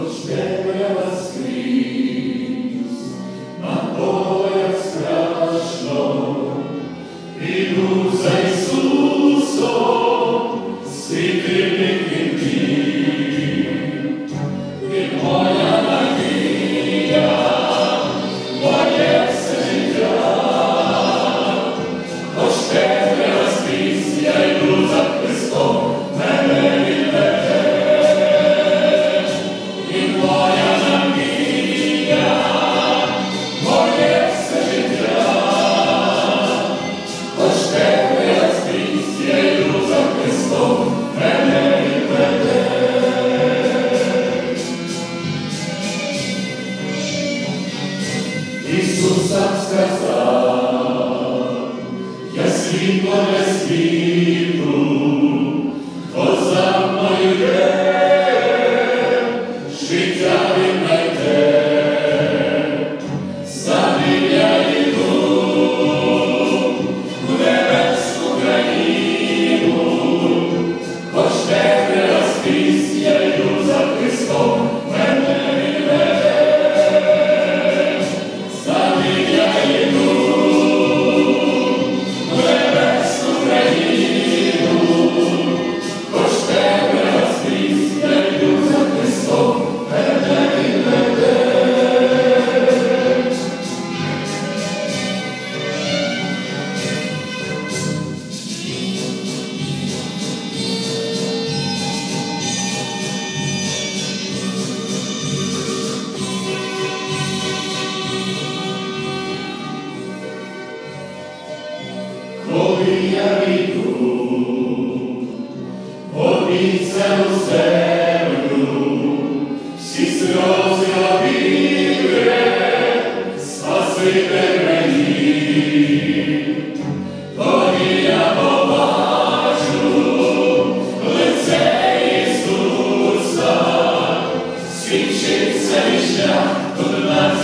os. Ісусом сказав, я світло не світу, бо за мною є життя. Ісуса, свідчиться віща, до нас